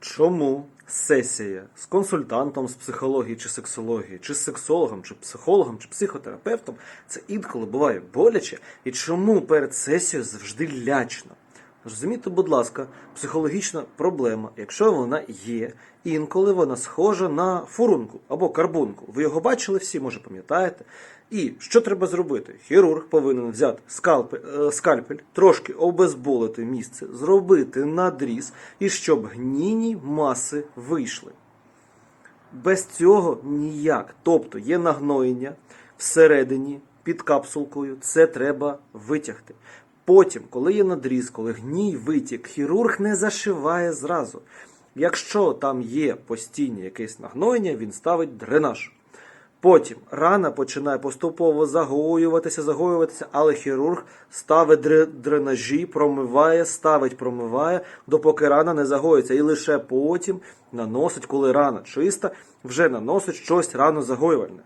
Чому сесія з консультантом з психології чи сексології, чи з сексологом, чи психологом, чи психотерапевтом це інколи буває боляче, і чому перед сесією завжди лячно? Розумієте, будь ласка, психологічна проблема, якщо вона є, інколи вона схожа на фурунку або карбунку. Ви його бачили всі, може пам'ятаєте. І що треба зробити? Хірург повинен взяти скальпель, скальпель трошки обезболити місце, зробити надріз, і щоб гнійні маси вийшли. Без цього ніяк. Тобто є нагноєння всередині під капсулкою, це треба витягти. Потім, коли є надріз, коли гній витік, хірург не зашиває зразу. Якщо там є постійне якесь нагноєння, він ставить дренаж. Потім рана починає поступово загоюватися, загоюватися, але хірург ставить дренажі, промиває, ставить, промиває, допоки рана не загоїться. І лише потім наносить, коли рана чиста, вже наносить щось рано загоювальне.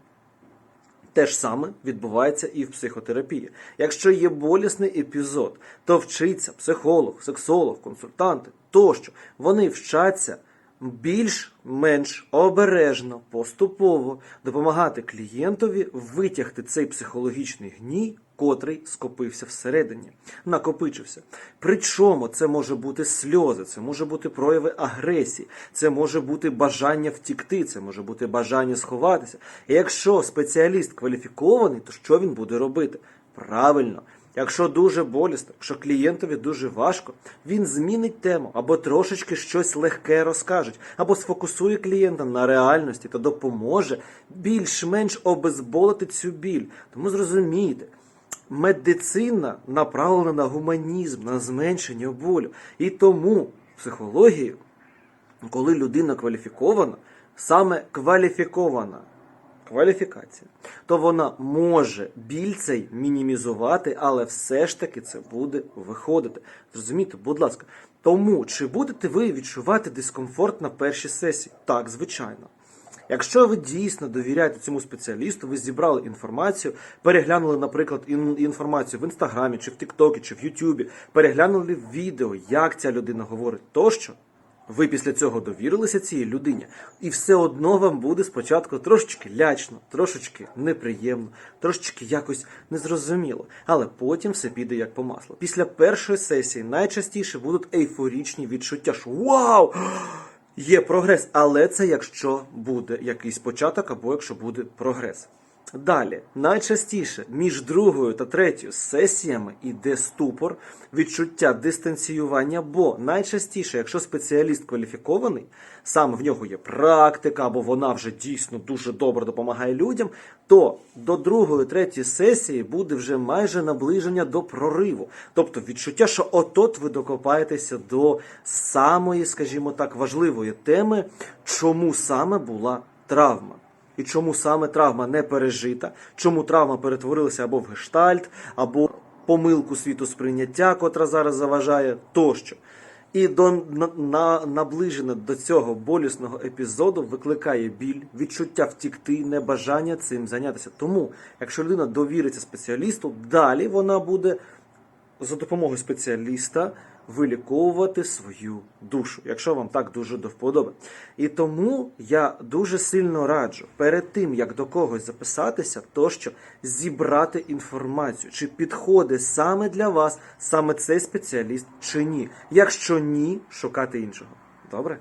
Те ж саме відбувається і в психотерапії. Якщо є болісний епізод, то вчиться психолог, сексолог, консультанти тощо. Вони вчаться більш-менш обережно, поступово допомагати клієнтові витягти цей психологічний гній, котрий скопився всередині, накопичився. Причому це може бути сльози, це може бути прояви агресії, це може бути бажання втікти, це може бути бажання сховатися. І якщо спеціаліст кваліфікований, то що він буде робити? Правильно. Якщо дуже болісно, якщо клієнтові дуже важко, він змінить тему або трошечки щось легке розкаже, або сфокусує клієнта на реальності та допоможе більш-менш обезболити цю біль. Тому зрозумійте, медицина направлена на гуманізм, на зменшення болю. І тому психологію, коли людина кваліфікована, саме кваліфікована кваліфікація, то вона може біль цей мінімізувати, але все ж таки це буде виходити. Зрозумійте, будь ласка. Тому чи будете ви відчувати дискомфорт на першій сесії? Так, звичайно. Якщо ви дійсно довіряєте цьому спеціалісту, ви зібрали інформацію, переглянули, наприклад, інформацію в інстаграмі, чи в Тіктокі, чи в Ютубі, переглянули відео, як ця людина говорить тощо. Ви після цього довірилися цій людині, і все одно вам буде спочатку трошечки лячно, трошечки неприємно, трошечки якось незрозуміло. Але потім все піде як по маслу. Після першої сесії найчастіше будуть ейфорічні відчуття, що вау! Є прогрес, але це якщо буде якийсь початок або якщо буде прогрес. Далі, найчастіше між другою та третьою сесіями йде ступор, відчуття дистанціювання, бо найчастіше, якщо спеціаліст кваліфікований, саме в нього є практика, або вона вже дійсно дуже добре допомагає людям, то до другої, третьої сесії буде вже майже наближення до прориву. Тобто відчуття, що отот ви докопаєтеся до самої, скажімо так, важливої теми, чому саме була травма. І чому саме травма не пережита, чому травма перетворилася або в гештальт, або помилку світосприйняття, котра зараз заважає, тощо. І до на, на, наближення до цього болісного епізоду викликає біль, відчуття втікти, небажання цим зайнятися. Тому, якщо людина довіриться спеціалісту, далі вона буде за допомогою спеціаліста виліковувати свою душу, якщо вам так дуже до вподоби. І тому я дуже сильно раджу перед тим, як до когось записатися, то що зібрати інформацію, чи підходить саме для вас саме цей спеціаліст, чи ні. Якщо ні, шукати іншого. Добре?